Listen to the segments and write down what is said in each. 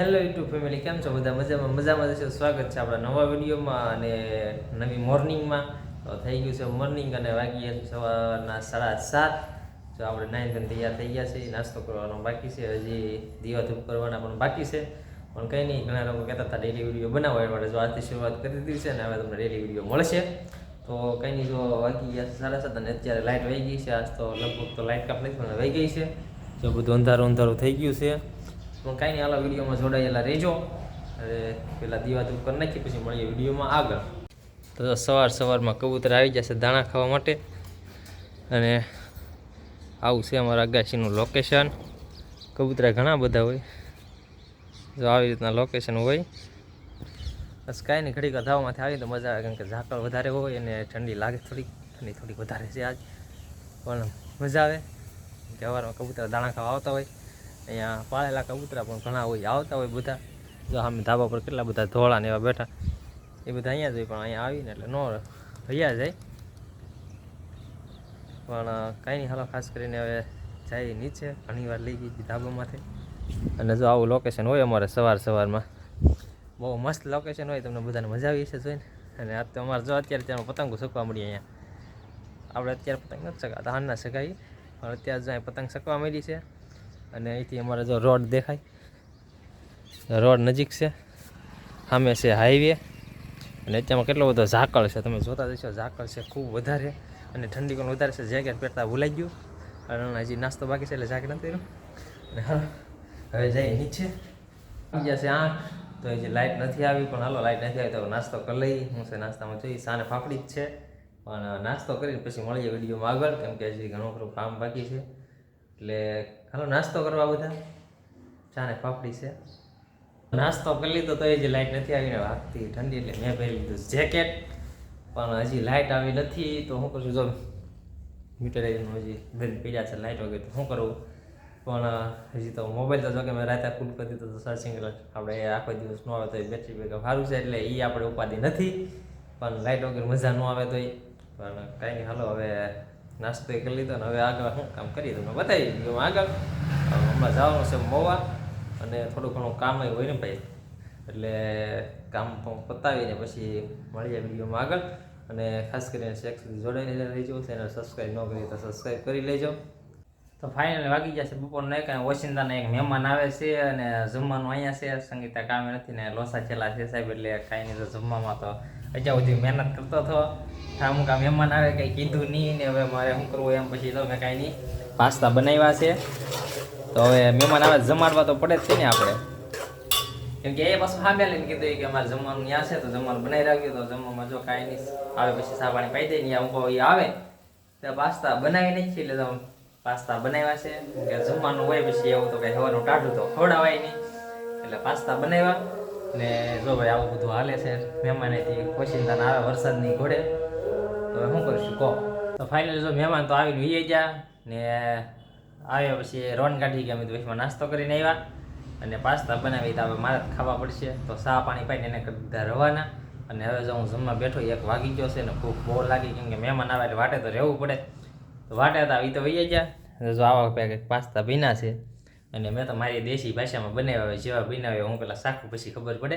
Hello YouTube family કેમ છો બધા? મજામાં મજામાં જશો સ્વાગત છે આપણા નવા વિડીયોમાં અને નવી મોર્નિંગમાં તો થઈ ગયું છે મોર્નિંગ અને વાગી સવારના સાડા સાત. જો આપણે નાઈન ધન તૈયાર થઈ ગયા છે નાસ્તો કરવાનો બાકી છે. હજી દીવા ધૂપ કરવાના પણ બાકી છે. પણ કંઈ નહીં, ઘણા લોકો કહેતા હતા ડેલી વીડિયો બનાવો. એ માટે જો આજથી શરૂઆત કરી દીધી છે ને હવે તમને ડેલી વીડિયો મળશે. તો કંઈ નહીં, જો વાગી ગયા સાડા સાત અને અત્યારે લાઇટ વહી ગઈ છે. આજ તો લગભગ તો લાઇટ કાપ નથી, પણ વહી ગઈ છે. જો બધું અંધારું અંધારું થઈ ગયું છે. પણ કાંઈ નહીં આલા વિડીયોમાં જોડાયેલા રહેજો. હવે પેલા દીવા ધૂપ કરી નાખી પછી મળીએ વિડીયોમાં આગળ. તો સવાર સવારમાં કબૂતર આવી જશે દાણા ખાવા માટે. અને આવું છે અમારા અગાશીનું લોકેશન કબૂતરા ઘણા બધા હોય. જો આવી રીતના લોકેશન હોય. બસ કાંઈ નહીં, ઘડીક ધાવામાંથી આવી તો મજા આવે, કારણ કે ઝાકળ વધારે હોય અને ઠંડી લાગે થોડીક. ઠંડી થોડીક વધારે છે આજ. પણ મજા આવે. કે સવારમાં કબૂતરા દાણા ખાવા આવતા હોય. અહીંયા પાળેલા કબૂતરા પણ ઘણા હોય, આવતા હોય બધા. જો સામે ધાબા પર કેટલા બધા ધોળા ને એવા બેઠા. એ બધા અહીંયા જ હોય, પણ અહીંયા આવીને એટલે નો રહ્યા જાય. પણ કાંઈ નહીં, હાલો, ખાસ કરીને હવે જાય નીચે. ઘણીવાર લઈ ગઈ ધાબામાંથી. અને જો આવું લોકેશન હોય અમારે સવાર સવારમાં, બહુ મસ્ત લોકેશન હોય, તમને બધાને મજા આવી છે જોઈને. અને આ તો અમારે જો અત્યારે ત્યાં પતંગો શકવા મળી અહીંયા. આપણે અત્યારે પતંગ નથી સકાતા, હાલના શકાય પણ અત્યારે જો પતંગ શકવા મળી છે. અને અહીંથી અમારે જો રોડ દેખાય. રોડ નજીક છે. સામે છે હાઈવે. અને અત્યારમાં કેટલો બધો ઝાકળ છે. તમે જોતા જશો ઝાકળ છે ખૂબ વધારે. અને ઠંડી પણ વધારે છે. જેકેટ પહેરતા ભૂલાઈ ગયું. અને હજી નાસ્તો બાકી છે એટલે જાકેટ નથી અને હવે જઈએ નીચે. આવી છે આઠ. તો હજી લાઇટ નથી આવી, પણ હાલો લાઇટ નથી આવી તો નાસ્તો કરી લઈ હું છે નાસ્તામાં જોઈ સાને ફાફડી જ છે. પણ નાસ્તો કરીને પછી મળીએ વિડીયોમાં આગળ. કેમ કે હજી ઘણું ખરું કામ બાકી છે. એટલે હાલો, નાસ્તો કરવા બધા? ચાને પાપડી છે. નાસ્તો કરી લીધો તો એ જે લાઇટ નથી આવીને વાગતી ઠંડી એટલે મેં પહેરી લીધું જેકેટ. પણ હજી લાઇટ આવી નથી તો શું કરશું જો મીટર હજી બંધ પીડ્યા છે લાઇટ વગર તો શું કરવું પણ હજી તો મોબાઈલ તો જો કે મેં રાતે ફૂલ કરી દીધો તો સર્ચિંગ આપણે આખો દિવસ ન આવે તો એ બેટરી બેકઅપ સારું છે એટલે એ આપણે ઉપાધિ નથી. પણ લાઇટ વગર મજા ન આવે તો એ પણ કાંઈ હાલો, હવે નાસ્તો કરી લીધો ને હવે આગળ શું કામ કરીએ તમને બતાવી દીધું આગળ હમણાં જવાનું છે મોવા અને થોડું ઘણું કામ હોય ને ભાઈ. એટલે કામ પતાવીને પછી મળીએ વિડીયોમાં આગળ. અને ખાસ કરીને શેક સુધી જોડાઈને રહેજો. ચેનલ સબસ્ક્રાઈબ ન કરી તો સબસ્ક્રાઈબ કરી લેજો. તો ફાઇનલ વાગી જશે બપોરનો એક અને ઓશિંદાના એક મહેમાન આવે છે અને જમવાનું અહીંયા છે. સંગીતા કામે નથી ને લોસા છેલ્લા છે સાહેબ, એટલે કાંઈ નહીં તો જમવામાં તો હજા સુધી મહેનત કરતો હતો. અમુક આ મહેમાન આવે, કંઈ કીધું નહીં ને હવે મારે શું કરવું એમ પછી તો મેં કાંઈ નહીં. પાસ્તા બનાવ્યા છે. તો હવે મહેમાન આવે જમાડવા તો પડે જ છે ને આપણે. કેમ કે એ પાછું સામે લઈને કીધું કે અમારે જમવાનું ત્યાં છે તો જમવાનું બનાવી રાખ્યું તો જમવામાં જો કાંઈ નહીં, આવે પછી સાબાણી પાઈ દે ને ઊભો આવે. તો પાસ્તા બનાવી નહીં છે એટલે તો પાસ્તા બનાવ્યા છે. કે જમવાનું હોય પછી એવું તો કંઈ હવાનું ટાઢું તો ખવડાવાય નહીં. એટલે પાસ્તા બનાવ્યા ને જો ભાઈ આવું બધું હાલે છે મહેમાનેથી ઓચિંતાના આવે વરસાદની ઘોડે, તો શું કરીશું કહો. તો ફાઇનલી જો મહેમાન તો આવીને વીએ ગયા ને આવ્યા પછી રોન કાઢી ગયા તો પછી નાસ્તો કરીને આવ્યા. અને પાસ્તા બનાવી તો હવે મારે ખાવા પડશે. તો ચા પાણી પાઈને એને કરી રવાના. અને હવે જો હું જમવા બેઠો, એક વાગી ગયો છે ને ખૂબ બહુ લાગી કેમ કે મહેમાન આવે એટલે વાટે તો રહેવું પડે. વાટે હતા એ તો વૈયા ગયા. જો આવા પેકેટ પાસ્તા ભીના છે. અને મેં તો મારી દેશી ભાષામાં બનાવ્યા જેવા બનાવ્યા હું પેલા શાખું પછી ખબર પડે.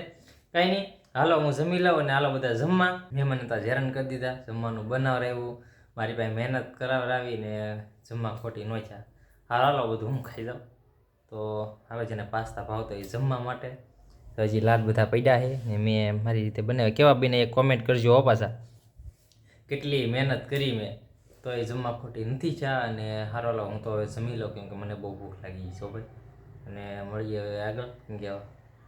કાંઈ નહીં, હાલો હું જમી લઉં અને હાલો બધા જમવા. મહેમાન તો હેરાન કરી દીધા, જમવાનું બનાવ રહેવું મારી પાસે મહેનત કરાવરાવીને જમવા ખોટી નોચ્યા હાલ, હાલો, બધું હું ખાઈ જાઉં તો હવે જેને પાસ્તા ભાવતો એ જમવા માટે. તો હજી લાડ બધા પડ્યા છે ને મેં મારી રીતે બનાવ્યા. કેવા બીને એ કોમેન્ટ કરજો પાછા. કેટલી મહેનત કરી મેં. તો એ જમવા ખોટી નથી ચા અને હારો લો હું તો હવે જમી લઉં કેમ કે મને બહુ ભૂખ લાગી છે ભાઈ. અને મળીએ હવે આગળ, કેમ કે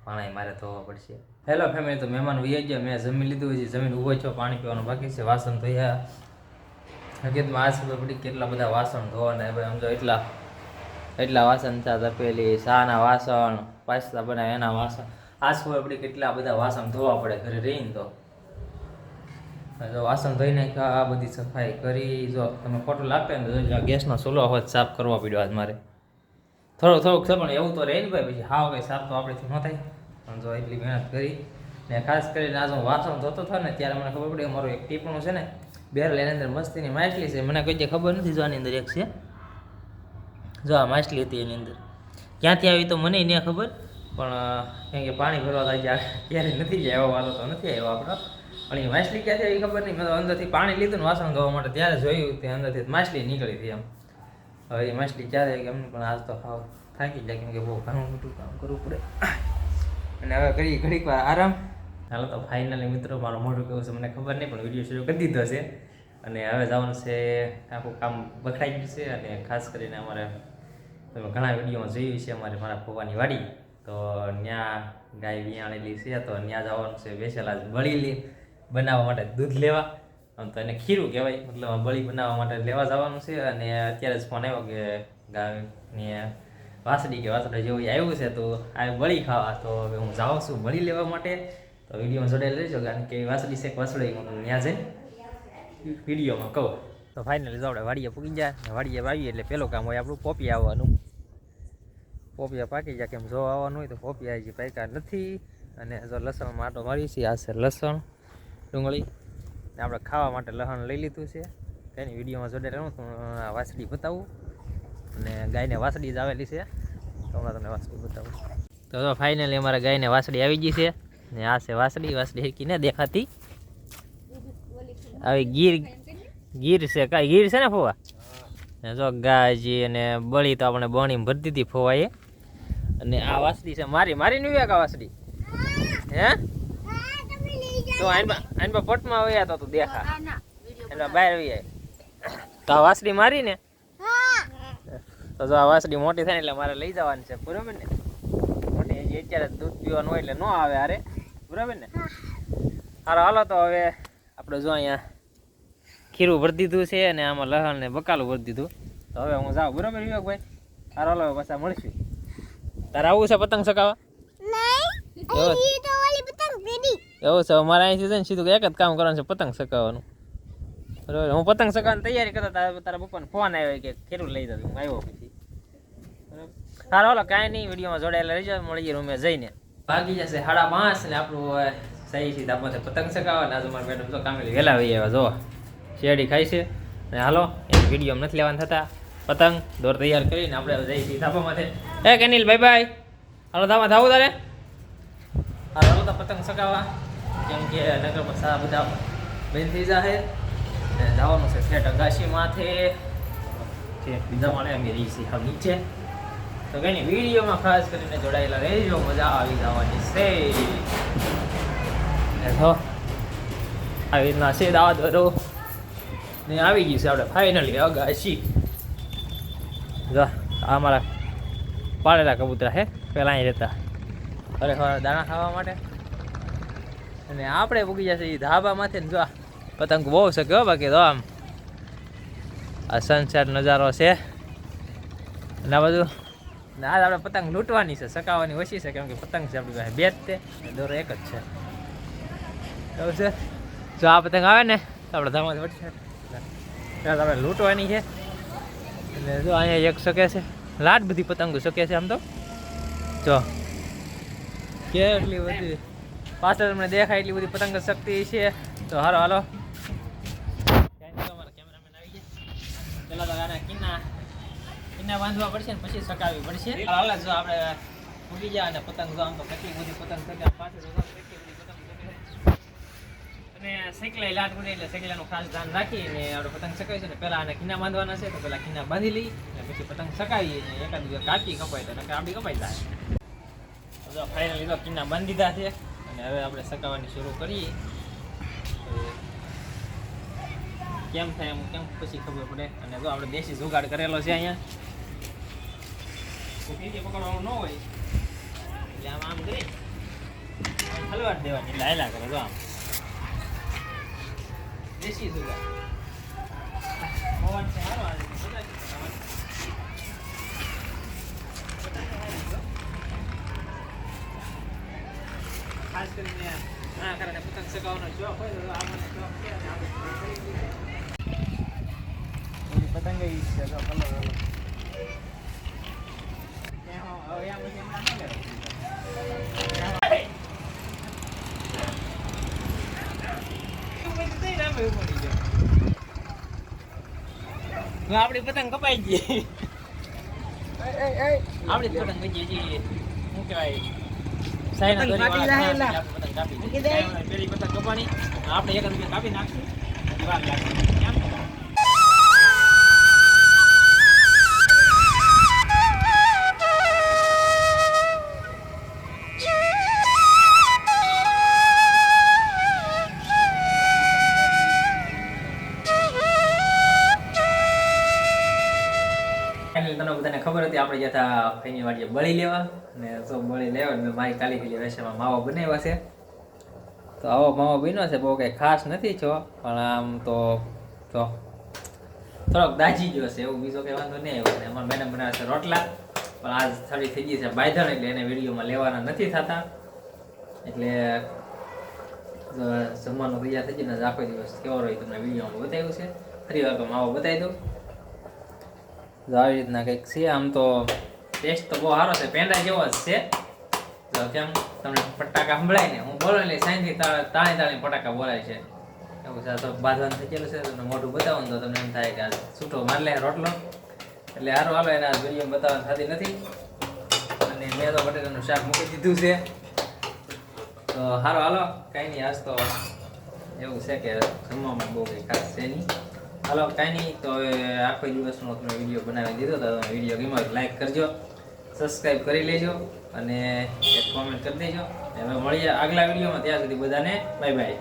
પાણી મારે ધોવા પડશે. હેલો ફેમિલી તો મહેમાન વહી ગયા, મેં જમી લીધું, હજી જમીન ઊભો છો, પાણી પીવાનું બાકી છે, વાસણ ધોયા. હકીકતમાં આજ ખબર પડી કેટલા બધા વાસણ ધોવાના હવે સમજો એટલા એટલા વાસણ ચા તપેલી શાના વાસણ, પાસ્તા બનાવે એના વાસણ. આજ ખબર પડી કેટલા બધા વાસણ ધોવા પડે ઘરે રહીને તો. જો વાસણ ધોઈ નાખ્યા, આ બધી સફાઈ કરી, જો તમે ફોટો લાગતા ને જો ગેસનો ચૂલો હોય સાફ કરવા પડ્યો આજ મારે. થોડુંક થોડુંક છે, પણ એવું તો રહે ને ભાઈ, પછી હાવ કંઈ સાફ તો આપણેથી ન થાય. પણ જો એટલી મહેનત કરી, ને ખાસ કરીને આજ હું વાસણ ધોતો થયો ને, ત્યારે મને ખબર પડી મારું એક ટીપણું છે ને, બેરલ એની અંદર મસ્તીની માછલી છે. મને કોઈ જે ખબર નથી જો આની અંદર એક છે. જો આ માછલી હતી એની અંદર. ક્યાંથી આવી તો મને નહીં ખબર, પણ કેમ કે પાણી ભરવા થાય જાય ક્યારે નથી જાય એવો વાલો તો નથી આવ્યો આપણો. પણ એ માછલી ક્યાં છે ખબર નહીં. મેં તો અંદરથી પાણી લીધું ને વાસણ ધોવા માટે ત્યારે જોયું તે અંદરથી માછલી નીકળી હતી એમ. હવે એ માછલી ક્યારે એમ, પણ આજ તો ખાવ થાકી જાય કેમ કે બહુ ઘણું મોટું કામ કરવું પડે. અને હવે કરી ઘડીક વાર આરામ. હાલો તો ફાઇનલી મિત્રો, મારું મોઢું કેવું છે મને ખબર નહીં, પણ વીડિયો શરૂ કરી દીધો છે. અને હવે જવાનું છે, આખું કામ બખડાઈ ગયું છે અને ખાસ કરીને અમારે તમે ઘણા વિડીયોમાં જોયું છે અમારે મારા પૌવાની વાડી. તો ત્યાં ગાય વિયાણેલી છે, તો ત્યાં જવાનું છે બેસેલા જ બળી લે બનાવવા માટે દૂધ લેવા. આમ તો એને ખીરું કહેવાય. મતલબ બળી બનાવવા માટે લેવા જવાનું છે અને અત્યારે જ ફોન આવ્યો કે ગાયની વાસડી કે વાસડા જેવું આવ્યું છે તો આ બળી ખાવા. તો હવે હું જાઉં છું બળી લેવા માટે. તો વિડીયોમાં જોડાયેલ રહેજો કારણ કે વાસડી છે એક વાસળી હું ત્યાં જઈને વિડીયોમાં કહું. તો ફાઇનલી જો આપણે વાડીએ પૂગી જાય વાડીએ વાવીએ એટલે પેલું કામ હોય આપણું પોપી આવવાનું. પોપિયા પાકી જાય કેમ જો આવવાનું હોય તો પોપિયા હજી પાક્યા નથી. અને જો લસણ માટો મારી છે, આ છે લસણ. ડુંગળી. ને આપણે ખાવા માટે લહણ લઈ લીધું છે. તેની વિડીયોમાં જોડે હું આ વાસળી બતાવું. અને ગાયને વાસડી જ આવેલી છે. તો હમણાં તમને વાસડી બતાવું. તો જો ફાઇનલી અમારા ગાયને વાસડી આવી ગઈ છે. ને આ છે વાસડી વાસડી હેકી ને દેખાતી. આવી ગીર ગીર છે કાંઈ? ગીર છે ને ફોવા? ને જો ગાજી અને બળી તો આપણે બણી ભરી દીધી ફોવાએ. અને આ વાસડી છે મારી મારી નહીં આ વાસડી હે? તો આઈનમાં આઈનમાં પટમાં આવ્યા તો તું દેખા. એટલે બહાર વયા તો આ વાસડી મારી ને તો જો આ વાસડી મોટી થાય ને એટલે મારે લઈ જવાની છે બરાબર ને? મોટી હજી અત્યારે દૂધ પીવાનું હોય એટલે ન આવે અરે બરાબર ને? હારો હાલો તો હવે આપણે જો અહીંયા ખીરું ભરી દીધું છે અને આમાં લહણ ને બકાલું ભરી દીધું. તો હવે હું જાઉં બરાબર વિવેકભાઈ? હારો હાલો હવે પાછા મળશું. તારે આવું છે પતંગ ચગાવવા? એવું છે અમારે અહીંથી છે ને સીધું એક જ કામ કરવાનું છે પતંગ ચગાવવાનું બરોબર હું પતંગ ચગાવવાની તૈયારી કરતા તારા તારા પપ્પાને ફોન આવ્યો કે ખેરું લઈ જતું હું આવ્યો પછી. બરોબર. સારું હાલો કાંઈ નહીં વિડીયોમાં જોડાયેલા રહેજો મળીએ રૂમે જઈને. ભાગી જશે સાડા પાંચ ને આપણું સહી સીધા પાસે પતંગ ચગાવવા ને આજે મારા મેડમ તો કામે વહેલા વહી આવ્યા જો શેરડી ખાય છે. અને હાલો એ વીડિયો નથી લેવાના થતા. પતંગ દોર તૈયાર કરીને આપણે જઈ છીએ ધાબામાંથી. એ કેનિલ બાય બાય હાલો ધાબા થાવું તારે? હાલો, તો પતંગ ચગાવવા. કેમ કે નગરમાં સારા બધા બંધ થઈ જાય ને જવાનું છે ઠેઠ અગાશી માથે. બીજા માળે અમે રહી છીએ હા નીચે. તો કઈ વિડીયોમાં ખાસ કરીને જોડાયેલા રહેજો, મજા આવી જવાની છે. તો આવી રીતના છે દાવા ધરો ને આવી ગઈ છે આપણે ફાઇનલી અગાશી. જો, આ મારા પાળેલા કબૂતરા હે, પહેલાં અહીં રહેતા. ખરેખર દાણા ખાવા માટે. અને આપણે પૂગી જશે એ ધાબામાંથી જો પતંગ બહુ છે હો બાકી તો આમ. આ સનસેટ નજારો છે. અને આ બધું ને આજ આપણે પતંગ લૂંટવાની છે સકાવવાની ઓછી છે, કેમ કે પતંગ છે આપણી પાસે બે જ તે. દોરો એક જ છે. એવું છે? જો આ પતંગ આવે ને, તો આપણે ધામાં વટશે આપણે લૂંટવાની છે. અને જો અહીંયા એક શકે છે. લાટ બધી પતંગો શકે છે આમ તો? જો. કેટલી બધી પાછળ તમને દેખાય એટલી બધી પતંગ શક્તિ છે. તો હાલો હાલો. પેલા તો આના કિન્ના કિન્ના બાંધવા પડશે ને પછી સકાવવી પડશે. હાલ જો આપણે ઉગી જાય અને પતંગ જો આમ તો કેટલી બધી પતંગ પાછળ પતંગ અને સેકલાઈ લાટ પડી એટલે સેકલાનું ખાસ ધ્યાન રાખીને આપણે પતંગ સકાવી છે ને પહેલાં આને કિન્ના બાંધવાના છે તો પહેલાં કિન્ના બાંધી લઈ અને પછી પતંગ સકાવીએ અને એકાદ કાપી કપાય તો આપણી કપાઈ જાય. ફાઇનલી તો કિન્ના બાંધી દીધા છે. અને હવે આપણે સકાવવાની શરૂ કરીએ. તો કેમ થાય એમ, કેમ પછી ખબર પડે. અને જો આપણે દેશી જુગાડ કરેલો છે અહીંયા. તો પકડવાનું ન હોય. એટલે આમ આમ કરી. હલવાટ દેવાની. એટલે કરે જો આમ. દેશી જુગાડ. છે આજે બધા જ પવન. ખાસ કરીને ના કારણે પતંગ ચગાવવાનો શોખ હોય તો આ મને શોખ છે અને આપણે કરી દઈએ. બધી પતંગ ઈ છે તો કલર અલગ. ત્યાં હવે આ બધી હમણાં ન લેવાય. એવું બધું થઈ રામે એવું પડી જાય. હવે આપણી પતંગ કપાઈ ગઈ આપણી જ પતંગ બચી હજી શું કહેવાય સાઈના પતંગ ફાટી જાય વાળા એલા. આપણે પતંગ કાપી મૂકી દે. પેલી પતંગ કપાણી આપણે એક જ કાપી નાખશું એ લાગશે કેમ? તમને બધાને ખબર હતી આપણે જતા ફેની વાડીએ બળી લેવા તો મળી લેવો ને મારી કાલી કાલી વેસામાં માવો બનાવ્યા છે. તો આવો માવો બન્યો છે, બહુ કંઈ ખાસ નથી છો, પણ આમ તો તો થોડોક દાજી ગયો છે, એવું બીજો કંઈ વાંધો નહીં આવ્યો. ને અમારા મેડમ બનાવે છે રોટલા, પણ આજ થોડી થઈ ગઈ છે બાયધણ એટલે એને વિડીયોમાં લેવાના નથી થતા. એટલે જમવાનું તૈયાર થઈ ગયું આખો દિવસ કેવો રહ્યો તમને વિડીયોમાં બતાવ્યું છે. ફરી વાર માવો બતાવી દઉં. આવી રીતના કંઈક છે, આમ તો ટેસ્ટ તો બહુ સારો છે. પેંડા જેવો જ છે. તો કેમ તમને ફટાકા સંભળાય ને, હું બોલો એટલે સાંજથી તાણી તાણી ફટાકા બોલાય છે. એવું છે તો બાંધવાનું થઈ ગયેલું છે, તમને મોઢું બતાવો તો તમને એમ થાય કે આ છૂટો માર લે રોટલો. એટલે સારું હાલો, એના વીડિયો બતાવવાની થતી નથી. અને મેં તો બટેટાનું શાક મૂકી દીધું છે. તો સારું હાલો, કાંઈ નહીં, આજ તો એવું છે કે જમવામાં બહુ કંઈ ખાસ છે નહીં. હાલો, કાંઈ નહીં, તો હવે આખો દિવસનો તમે વીડિયો બનાવી દીધો, તો વીડિયો ગમ્યો લાઈક કરજો. સબસ્ક્રાઈબ કરી લેજો અને એક કોમેન્ટ કરી દેજો. હવે મળીએ આગલા વિડીયોમાં ત્યાં સુધી બધાને બાય બાય